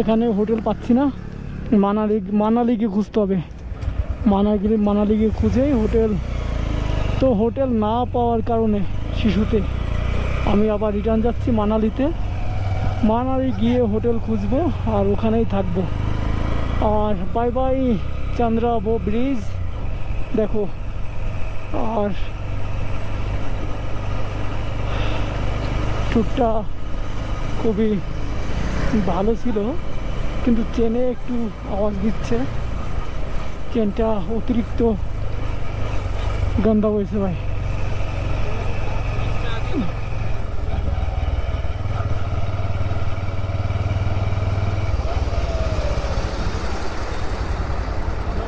এখানে হোটেল পাচ্ছি না। মানালি মানালি গিয়ে খুঁজতে হবে। মানালি মানালি গিয়ে খুঁজেই হোটেল। তো হোটেল না পাওয়ার কারণে শিশুতে আমি আবার রিটার্ন যাচ্ছি মানালিতে। মানালি গিয়ে হোটেল খুঁজবো আর ওখানেই থাকব। আর বাই বাই চন্দ্রাবো ব্রিজ দেখো, আর ট্যুরটা খুবই ভালো ছিল কিন্তু ট্রেনে একটু আওয়াজ দিচ্ছে ট্রেনটা অতিরিক্ত গন্ধা হয়েছে ভাই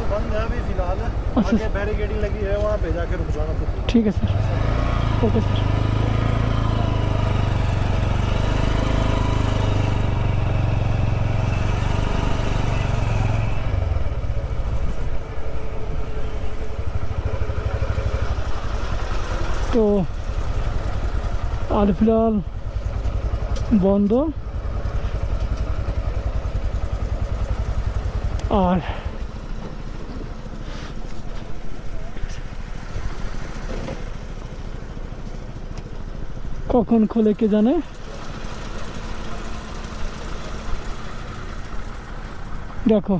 बंद है अभी फिलहाल अच्छा। आगे बैरिकेडिंग लगी है वहाँ पे जाके रुक जाना खुद ठीक है सर ओके सर তো আর ফিলহাল বন্ধ। আর কখন খোলে কে জানে? দেখো,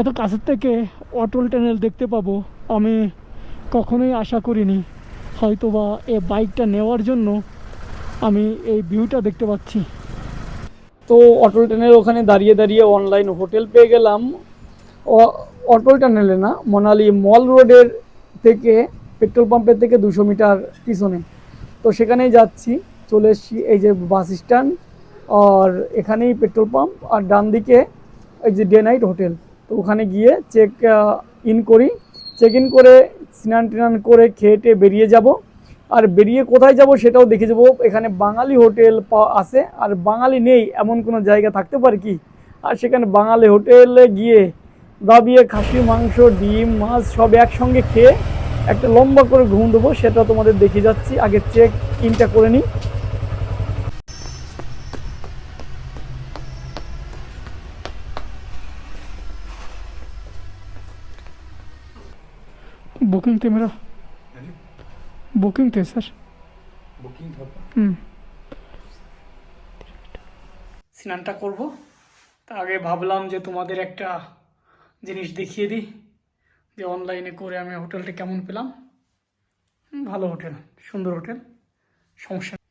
এত কাছের থেকে অটল টানেল দেখতে পাবো, আমি কখনোই আশা করিনি। হয়তোবা এই বাইকটা নেওয়ার জন্য আমি এই ভিউটা দেখতে পাচ্ছি। তো অটল টানেল ওখানে দাঁড়িয়ে দাঁড়িয়ে অনলাইন হোটেল পেয়ে গেলাম। অটল টানেলে না, মনালি মল রোডের থেকে পেট্রোল পাম্পের থেকে দুশো মিটার পিছনে। তো সেখানেই যাচ্ছি, চলে এসছি এই যে বাস স্ট্যান্ড আর এখানেই পেট্রোল পাম্প আর ডান দিকে এই যে ডে নাইট হোটেল তো ওখানে গিয়ে চেক ইন করি। চেক ইন করে স্নান টিনান করে খেয়ে বেরিয়ে যাব। আর বেরিয়ে কোথায় যাব সেটাও দেখে যাব। এখানে বাঙালি হোটেল আছে। আর বাঙালি নেই, এমন কোনো জায়গা থাকতে পারে কি? আর সেখানে বাঙালি হোটেলে গিয়ে দাবিয়ে খাসি, মাংস, ডিম, মাছ সব একসঙ্গে খেয়ে একটা লম্বা করে ঘুম দেবো, সেটা তোমাদের দেখে যাচ্ছি। আগে চেক ইনটা করে নিই। बुकिंग थे मेरा बुकिंग थे सर बुकिंग था হুম স্নানটা করব তা আগে ভাবলাম যে তোমাদের একটা জিনিস দেখিয়ে দিই যে অনলাইনে করে আমি হোটেলটা কেমন পেলাম হুম, ভালো হোটেল সুন্দর হোটেল সমস্যা নেই।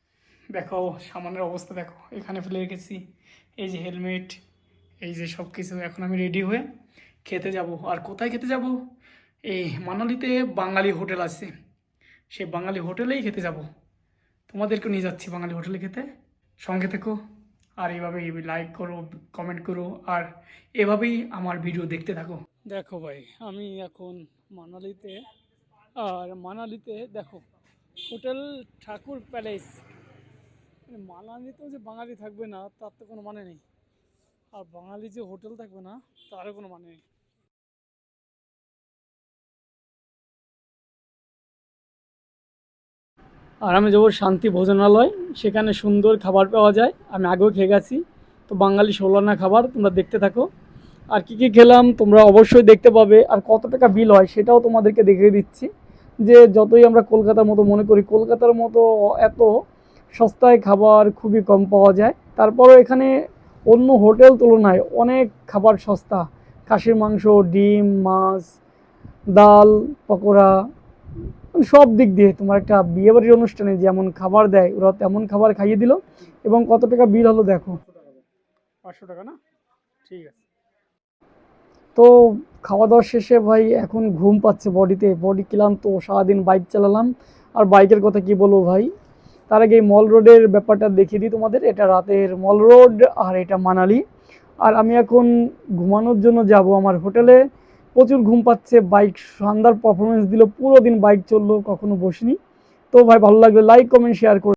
দেখো সামানের অবস্থা দেখো এখানে ফেলে রেখেছি এই যে হেলমেট এই যে সব কিছু এখন আমি রেডি হয়ে খেতে যাব আর কোথায় খেতে যাব এই মানালিতে বাঙালি হোটেল আছে। সেই বাঙালি হোটেলেই খেতে যাব। তোমাদেরকে নিয়ে যাচ্ছি বাঙালি হোটেলে খেতে। সঙ্গে থেকো। আর এইভাবেই লাইক করো কমেন্ট করো, আর এভাবেই আমার ভিডিও দেখতে থাকো। দেখো ভাই, আমি এখন মানালিতে, আর মানালিতে দেখো, হোটেল ঠাকুর প্যালেস মানে মানালিতেও যে বাঙালি থাকবে না, তার তো কোনো মানে নেই। আর বাঙালি যে হোটেল থাকবে না, তারও কোনো মানে নেই। আর আমি যাব শান্তি ভোজনালয়। সেখানে সুন্দর খাবার পাওয়া যায়। আমি আগেও খেয়ে গেছি। তো বাঙালি ষোলানা খাবার তোমরা দেখতে থাকো। আর কি কি খেলাম তোমরা অবশ্যই দেখতে পাবে। আর কত টাকা বিল হয় সেটাও তোমাদেরকে দেখিয়ে দিচ্ছি। যে যতই আমরা কলকাতার মতো মনে করি, কলকাতার মতো এত সস্তায় খাবার খুবই কম পাওয়া যায়। তারপরও এখানে অন্য হোটেল তুলনায় অনেক খাবার সস্তা। খাসির মাংস, ডিম, মাছ, ডাল, পকোড়া সব দিক দিয়ে তোমার একটা বিয়েবাড়ির অনুষ্ঠানে যেমন খাবার দেয় ওরা তেমন খাবার খাইয়ে দিল। এবং কত টাকা বিল হলো দেখো। পাঁচশো টাকা না? ঠিক আছে। তো খাওয়া দাওয়া শেষে ভাই এখন ঘুম পাচ্ছে বডিতে বডি ক্লান্ত সারাদিন বাইক চালালাম। আর বাইকের কথা কি বলব ভাই? তার আগে এই মল রোডের ব্যাপারটা দেখিয়ে দিই তোমাদের। এটা রাতের মল রোড আর এটা মানালি। আর আমি এখন ঘুমানোর জন্য যাব আমার হোটেলে। প্রচুর ঘুম পাচ্ছে বাইক সন্ধ্যার পারফরমেন্স দিল, পুরো দিন বাইক চলল, কখনো বসিনি। তো ভাই, ভালো লাগবে লাইক কমেন্ট শেয়ার করে